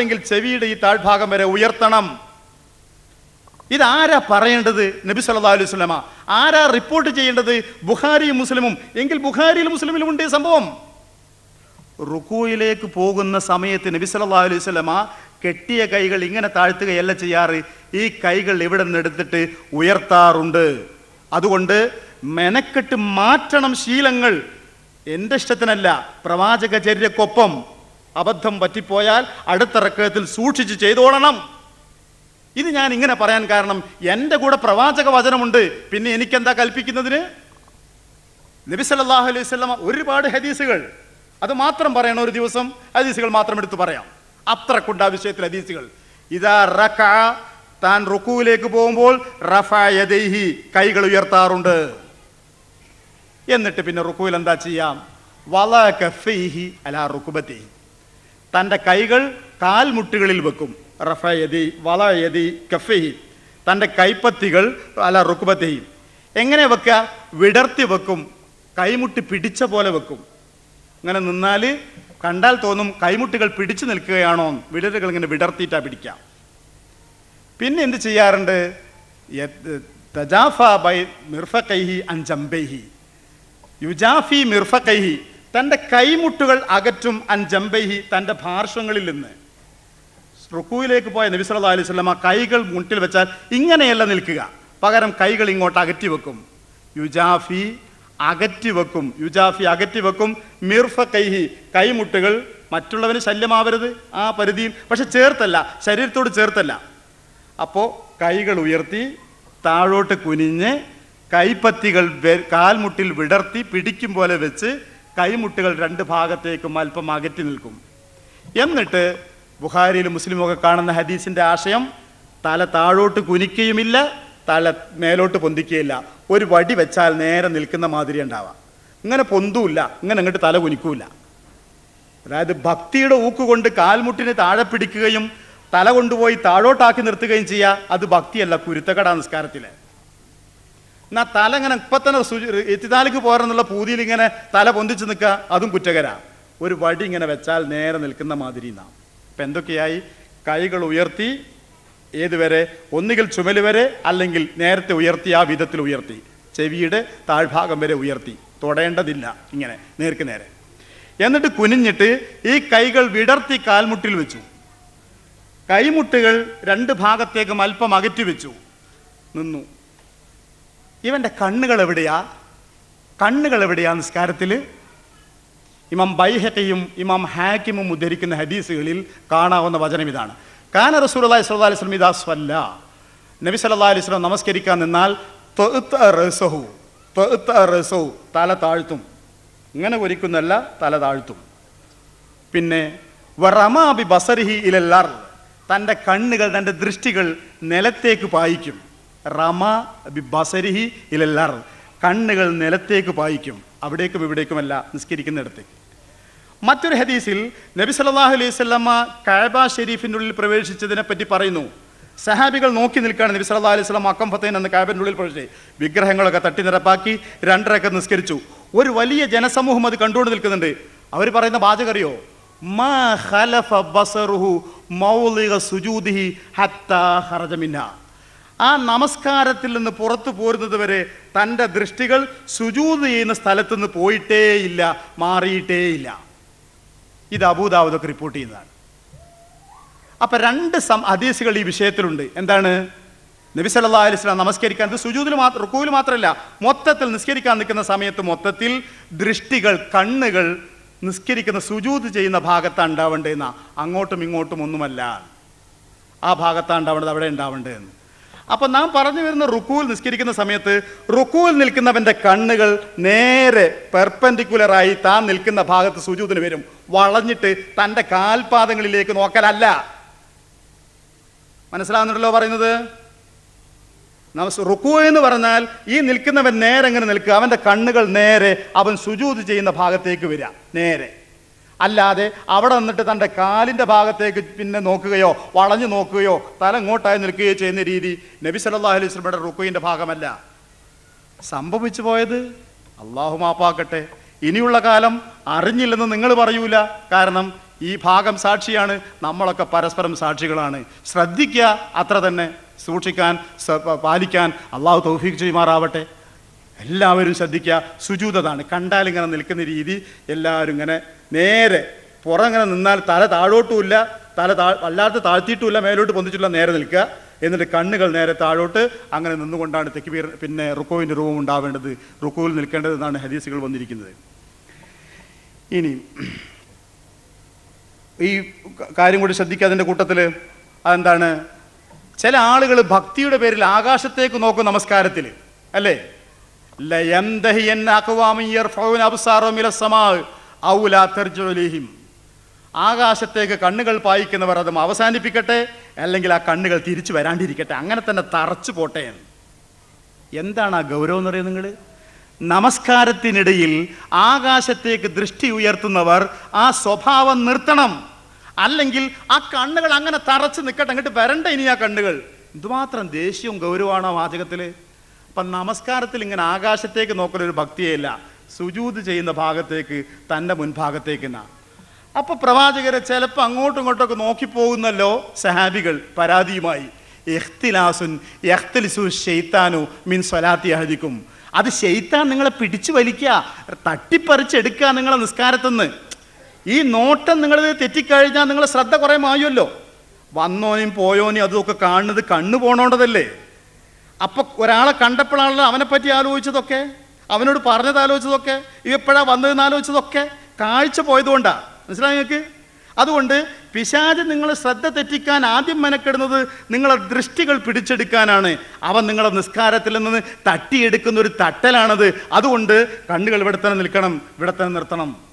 അല്ലെങ്കിൽ ചെവിയുടെ ഈ താഴ്ഭാഗം വരെ ഉയർത്തണം. ഇതാരാ പറയേണ്ടത്? നബി സല്ലാ അലൈഹി വസല്ലമ. ആരാ റിപ്പോർട്ട് ചെയ്യേണ്ടത്? ബുഖാരിയും മുസ്ലിമും. എങ്കിൽ ബുഖാരിയിലും മുസ്ലിമിലും ഉണ്ട് സംഭവം. റുക്കുയിലേക്ക് പോകുന്ന സമയത്ത് നബി സല്ലാ അലൈഹി സ്വലമ കെട്ടിയ കൈകൾ ഇങ്ങനെ താഴ്ത്തുകയല്ല ചെയ്യാറ്. ഈ കൈകൾ ഇവിടെ നിന്ന് എടുത്തിട്ട് ഉയർത്താറുണ്ട്? അതുകൊണ്ട് മെനക്കെട്ട് മാറ്റണം ശീലങ്ങൾ. എന്റെ ഇഷ്ടത്തിനല്ല. പ്രവാചക ചര്യക്കൊപ്പം അബദ്ധം പറ്റിപ്പോയാൽ അടുത്ത റക്കത്തിൽ സൂക്ഷിച്ച് ചെയ്തോളണം. ഇത് ഞാൻ ഇങ്ങനെ പറയാൻ കാരണം എന്റെ കൂടെ പ്രവാചക വചനമുണ്ട്. പിന്നെ എനിക്കെന്താ കൽപ്പിക്കുന്നതിന്? നബി സല്ലല്ലാഹു അലൈഹി വസല്ലമ ഒരുപാട് ഹദീസുകൾ. അത് മാത്രം പറയണം ഒരു ദിവസം. ഹദീസുകൾ മാത്രം എടുത്ത് പറയാം. അത്രക്കുണ്ട് ആ വിഷയത്തിൽ ഹദീസുകൾ. ഇതാ റക താൻ റുക്കുവിലേക്ക് പോകുമ്പോൾ റഫി കൈകൾ ഉയർത്താറുണ്ട്. എന്നിട്ട് പിന്നെ റുക്കുവിൽ എന്താ ചെയ്യാം? വല കഫി അല റുക്കുബത്തി തന്റെ കൈകൾ കാൽമുട്ടുകളിൽ വെക്കും. റഫ വളയതി കഫൈഹി തന്റെ കൈപ്പത്തികൾ അല്ല റുക്കുബത്തെയും എങ്ങനെ വെക്കുക? വിടർത്തി വെക്കും. കൈമുട്ടി പിടിച്ച പോലെ വെക്കും. ഇങ്ങനെ നിന്നാൽ കണ്ടാൽ തോന്നും കൈമുട്ടുകൾ പിടിച്ചു നിൽക്കുകയാണോ വിടലുകൾ ഇങ്ങനെ വിടർത്തിയിട്ടാ പിടിക്കാം പിന്നെ എന്ത് ചെയ്യാറുണ്ട്? തജാഫ ബൈ മിർഫ കൈഹി അൻ ചമ്പേഹി യുജാഫി മിർഫക്കൈഹി തന്റെ കൈമുട്ടുകൾ അകറ്റും അൻ ജംബൈഹി തന്റെ പാർശ്വങ്ങളിൽ നിന്ന്. റുക്കുവിലേക്ക് പോയ നബി സല്ലല്ലാഹു അലൈഹി വസല്ലമ കൈകൾ മുട്ടിൽ വെച്ചാൽ ഇങ്ങനെയല്ല നിൽക്കുക. പകരം കൈകൾ ഇങ്ങോട്ട് അകറ്റി വെക്കും. യുജാഫി അകറ്റി വെക്കും. യുജാഫി അകറ്റി വെക്കും. മിർഫ കൈഹി കൈമുട്ടുകൾ മറ്റുള്ളവന് ശല്യമാവരുത്. ആ പരിധിയിൽ പക്ഷെ ചേർത്തല്ല. ശരീരത്തോട് ചേർത്തല്ല. അപ്പോൾ കൈകൾ ഉയർത്തി താഴോട്ട് കുനിഞ്ഞ് കൈപ്പത്തികൾ കാൽമുട്ടിൽ വിടർത്തി പിടിക്കും പോലെ വെച്ച് കൈമുട്ടുകൾ രണ്ട് ഭാഗത്തേക്കും അല്പം അകറ്റി നിൽക്കും. എന്നിട്ട് ബുഹാരിയിൽ മുസ്ലിമൊക്കെ കാണുന്ന ഹദീസിന്റെ ആശയം തല താഴോട്ട് കുനിക്കുകയുമില്ല തല മേലോട്ട് പൊന്തിക്കുകയില്ല. ഒരു വടി വെച്ചാൽ നേരെ നിൽക്കുന്ന മാതിരി ഉണ്ടാവാം. ഇങ്ങനെ പൊന്തൂല്ല ഇങ്ങനെ അങ്ങോട്ട് തല കുനിക്കൂല. അതായത് ഭക്തിയുടെ ഊക്കുകൊണ്ട് കാൽമുട്ടിനെ താഴെ പിടിക്കുകയും തല കൊണ്ടുപോയി താഴോട്ടാക്കി നിർത്തുകയും ചെയ്യുക അത് ഭക്തിയല്ല കുരുത്തക്കട നിസ്കാരത്തിൽ. എന്നാ തല ഇങ്ങനെ ഇപ്പൊ തന്നെ എത്തിനാലിക്ക് പോരെന്നുള്ള പൂതിയിൽ ഇങ്ങനെ തല പൊന്തിച്ച് നിൽക്കുക അതും കുറ്റകര. ഒരു വടി ഇങ്ങനെ വെച്ചാൽ നേരെ നിൽക്കുന്ന മാതിരി നാം. ഇപ്പൊ എന്തൊക്കെയായി? കൈകൾ ഉയർത്തി ഏതുവരെ? ഒന്നുകിൽ ചുമൽ വരെ അല്ലെങ്കിൽ നേരത്തെ ഉയർത്തി ആ വിധത്തിൽ ഉയർത്തി. ചെവിയുടെ താഴ്ഭാഗം വരെ ഉയർത്തി. തൊടേണ്ടതില്ല ഇങ്ങനെ നേർക്ക് നേരെ. എന്നിട്ട് കുനിഞ്ഞിട്ട് ഈ കൈകൾ വിടർത്തി കാൽമുട്ടിൽ വെച്ചു. കൈമുട്ടുകൾ രണ്ട് ഭാഗത്തേക്കും അല്പം അകറ്റി വെച്ചു. നിന്നു. ഇവന്റെ കണ്ണുകൾ എവിടെയാ? കണ്ണുകൾ എവിടെയാ നിസ്കാരത്തിൽ ഇമാം ബൈഹറ്റയും ഇമാം ഹാക്കിമും ഉദ്ധരിക്കുന്ന ഹദീസുകളിൽ കാണാവുന്ന വചനം ഇതാണ്. കാന റസൂൽ അലൈഹി സ്വല്ലാ അലൈഹി സ്വലം ഇതാ സ്വല്ല. നബി സല്ലാ അലൈഹി സ്വലം നമസ്കരിക്കാൻ നിന്നാൽ റസഹു, തല താഴ്ത്തും. ഇങ്ങനെ ഒരിക്കുന്നല്ല തല താഴ്ത്തും. പിന്നെ വറമാബി ബസരിഹി ഇലല്ലാർ തന്റെ കണ്ണുകൾ തന്റെ ദൃഷ്ടികൾ നിലത്തേക്ക് പായിക്കും. റമ ബസരിഹി ഇലല്ലാർ. കണ്ണുകൾ നിലത്തേക്ക് പായിക്കും. അവിടേക്കും ഇവിടേക്കുമല്ല നിസ്കരിക്കുന്നിടത്തേക്ക്. മറ്റൊരു ഹദീസിൽ നബി സല്ലാഹു അലൈഹി വസല്ലമ കഅബ ഷെരീഫിന്റെ ഉള്ളിൽ പ്രവേശിച്ചതിനെ പറ്റി പറയുന്നു. സഹാബികൾ നോക്കി നിൽക്കുകയാണ് നബി സല്ലാ അലൈഹി സ്വലം അക്കം ഫത്തേൻ എന്ന കാബിന്റെ ഉള്ളിൽ പ്രവേശിച്ചു. വിഗ്രഹങ്ങളൊക്കെ തട്ടി നിരപ്പാക്കി രണ്ടരയൊക്കെ നിസ്കരിച്ചു. ഒരു വലിയ ജനസമൂഹം അത് കണ്ടുകൊണ്ട് നിൽക്കുന്നുണ്ട്. അവർ പറയുന്ന വാചകം അറിയോ? ആ നമസ്കാരത്തിൽ നിന്ന് പുറത്തു പോരുന്നത് വരെ തന്റെ ദൃഷ്ടികൾ സുജൂത് ചെയ്യുന്ന സ്ഥലത്തു നിന്ന് പോയിട്ടേയില്ല മാറിയിട്ടേയില്ല. ഇത് അബൂദാവൂദൊക്കെ റിപ്പോർട്ട് ചെയ്യുന്നതാണ്. അപ്പൊ രണ്ട് സം ഹദീസുകൾ ഈ വിഷയത്തിലുണ്ട്. എന്താണ്? നബി സല്ലല്ലാഹു അലൈഹി വസല്ലം നമസ്കരിക്കാൻ ഇത് സുജൂദിൽ മാത്രം റുക്കുവിൽ മാത്രമല്ല മൊത്തത്തിൽ നിസ്കരിക്കാൻ നിൽക്കുന്ന സമയത്ത് മൊത്തത്തിൽ ദൃഷ്ടികൾ കണ്ണുകൾ നിസ്കരിക്കുന്ന സുജൂത് ചെയ്യുന്ന ഭാഗത്താണ് ഉണ്ടാവേണ്ടതെന്ന. അങ്ങോട്ടും ഇങ്ങോട്ടും ഒന്നുമല്ല. ആ ഭാഗത്താണ് ഉണ്ടാവേണ്ടത് അവിടെ ഉണ്ടാവേണ്ടതെന്ന്. അപ്പൊ നാം പറഞ്ഞു വരുന്ന റുക്കുവിൽ നിസ്കരിക്കുന്ന സമയത്ത് റുക്കുവിൽ നിൽക്കുന്നവന്റെ കണ്ണുകൾ നേരെ പെർപെൻഡിക്കുലറായി താൻ നിൽക്കുന്ന ഭാഗത്ത് സുജൂതിന് വരും. വളഞ്ഞിട്ട് തന്റെ കാൽപാദങ്ങളിലേക്ക് നോക്കലല്ല. മനസ്സിലാവുന്നുണ്ടല്ലോ പറയുന്നത്? റുക്കു എന്ന് പറഞ്ഞാൽ ഈ നിൽക്കുന്നവൻ നേരെ എങ്ങനെ നിൽക്കുക? അവന്റെ കണ്ണുകൾ നേരെ അവൻ സുജൂത് ചെയ്യുന്ന ഭാഗത്തേക്ക് വരിക. നേരെ. അല്ലാതെ അവിടെ നിന്നിട്ട് തന്റെ കാലിന്റെ ഭാഗത്തേക്ക് പിന്നെ നോക്കുകയോ വളഞ്ഞു നോക്കുകയോ തല ഇങ്ങോട്ടായി നിൽക്കുകയോ ചെയ്യുന്ന രീതി നബി സല്ലല്ലാഹു അലൈഹി സ്വലമയുടെ റുക്കുവിന്റെ ഭാഗമല്ല. സംഭവിച്ചു പോയത്? അള്ളാഹു മാപ്പാക്കട്ടെ. ഇനിയുള്ള കാലം അറിഞ്ഞില്ലെന്ന് നിങ്ങൾ പറയൂല. കാരണം ഈ ഭാഗം സാക്ഷിയാണ് നമ്മളൊക്കെ പരസ്പരം സാക്ഷികളാണ്. ശ്രദ്ധിക്കുക അത്ര തന്നെ. സൂക്ഷിക്കാൻ പാലിക്കാൻ അള്ളാഹു തൗഫീഖ് ചെയ്യുമാറാവട്ടെ. എല്ലാവരും ശ്രദ്ധിക്കുക. സുജൂതതാണ്. കണ്ടാൽ ഇങ്ങനെ നിൽക്കുന്ന രീതി എല്ലാവരും ഇങ്ങനെ നേരെ പുറങ്ങനെ നിന്നാൽ തല താഴോട്ടുമില്ല. തല താ വല്ലാത്ത താഴ്ത്തിയിട്ടുമില്ല. മേലോട്ട് പൊന്തിച്ചിട്ടില്ല നേരെ നിൽക്കുക. എന്നിട്ട് കണ്ണുകൾ നേരെ താഴോട്ട് അങ്ങനെ നിന്നുകൊണ്ടാണ് തെക്കുബീർ പിന്നെ റുക്കോവിന്റെ രൂപം ഉണ്ടാവേണ്ടത്. റുക്കോയിൽ നിൽക്കേണ്ടതെന്നാണ് ഹദീസുകൾ വന്നിരിക്കുന്നത്. ഇനി ഈ കാര്യം കൂടി ശ്രദ്ധിക്കുക അതിന്റെ കൂട്ടത്തിൽ. അതെന്താണ്? ചില ആളുകൾ ഭക്തിയുടെ പേരിൽ ആകാശത്തേക്ക് നോക്കും നമസ്കാരത്തിൽ. അല്ലേ? ആകാശത്തേക്ക് കണ്ണുകൾ പായിക്കുന്നവർ അതും അവസാനിപ്പിക്കട്ടെ അല്ലെങ്കിൽ ആ കണ്ണുകൾ തിരിച്ചു വരാണ്ടിരിക്കട്ടെ. അങ്ങനെ തന്നെ തറച്ചു പോട്ടെ എന്ന്. എന്താണ് ആ ഗൗരവം എന്ന് പറയുന്നത് നിങ്ങൾ നമസ്കാരത്തിനിടയിൽ ആകാശത്തേക്ക് ദൃഷ്ടി ഉയർത്തുന്നവർ ആ സ്വഭാവം നിർത്തണം. അല്ലെങ്കിൽ ആ കണ്ണുകൾ അങ്ങനെ തറച്ച് നിൽക്കട്ടെ അങ്ങോട്ട് വരണ്ട ഇനി ആ കണ്ണുകൾ. എന്തുമാത്രം ദേഷ്യവും ഗൗരവമാണോ ആ വാചകത്തിൽ അപ്പം നമസ്കാരത്തിൽ ഇങ്ങനെ ആകാശത്തേക്ക് നോക്കുന്ന ഒരു ഭക്തിയല്ല സുജൂത് ചെയ്യുന്ന ഭാഗത്തേക്ക് തന്റെ മുൻഭാഗത്തേക്ക് എന്നാ അപ്പൊ പ്രവാചകരെ ചിലപ്പോൾ അങ്ങോട്ടും ഇങ്ങോട്ടൊക്കെ നോക്കിപ്പോകുന്നല്ലോ സഹാബികൾ പരാതിയുമായി. എഹ്തിലാസുൻ എഹ്തിലിസു ഷെയ്ത്താനു മിൻ സ്വലാത്തി അഹദിക്കും. അത് ഷെയ്ത്താൻ നിങ്ങളെ പിടിച്ചു വലിക്കുക തട്ടിപ്പറിച്ചെടുക്കുക നിങ്ങളെ നിസ്കാരത്തുനിന്ന് ഈ നോട്ടം നിങ്ങൾ തെറ്റിക്കഴിഞ്ഞാൽ നിങ്ങളെ ശ്രദ്ധ കുറേ മായുമല്ലോ. വന്നോനെയും പോയോനെയും അതുമൊക്കെ കാണുന്നത് കണ്ണു പോണോണ്ടതല്ലേ? അപ്പൊ ഒരാളെ കണ്ടപ്പോഴാണല്ലോ അവനെ പറ്റി ആലോചിച്ചതൊക്കെ? അവനോട് പറഞ്ഞത് ആലോചിച്ചതൊക്കെ? എപ്പോഴാ വന്നതെന്ന് ആലോചിച്ചതൊക്കെ? കാഴ്ച പോയതുകൊണ്ടാണ് മനസ്സിലായി നിങ്ങൾക്ക്? അതുകൊണ്ട് പിശാജ് നിങ്ങളെ ശ്രദ്ധ തെറ്റിക്കാൻ ആദ്യം മെനക്കെടുന്നത് നിങ്ങളെ ദൃഷ്ടികൾ പിടിച്ചെടുക്കാനാണ്. അവൻ നിങ്ങളെ നിസ്കാരത്തിൽ നിന്ന് തട്ടിയെടുക്കുന്ന ഒരു തട്ടലാണത്. അതുകൊണ്ട് കണ്ണുകൾ ഇവിടെ തന്നെ നിൽക്കണം. ഇവിടെ തന്നെ നിർത്തണം.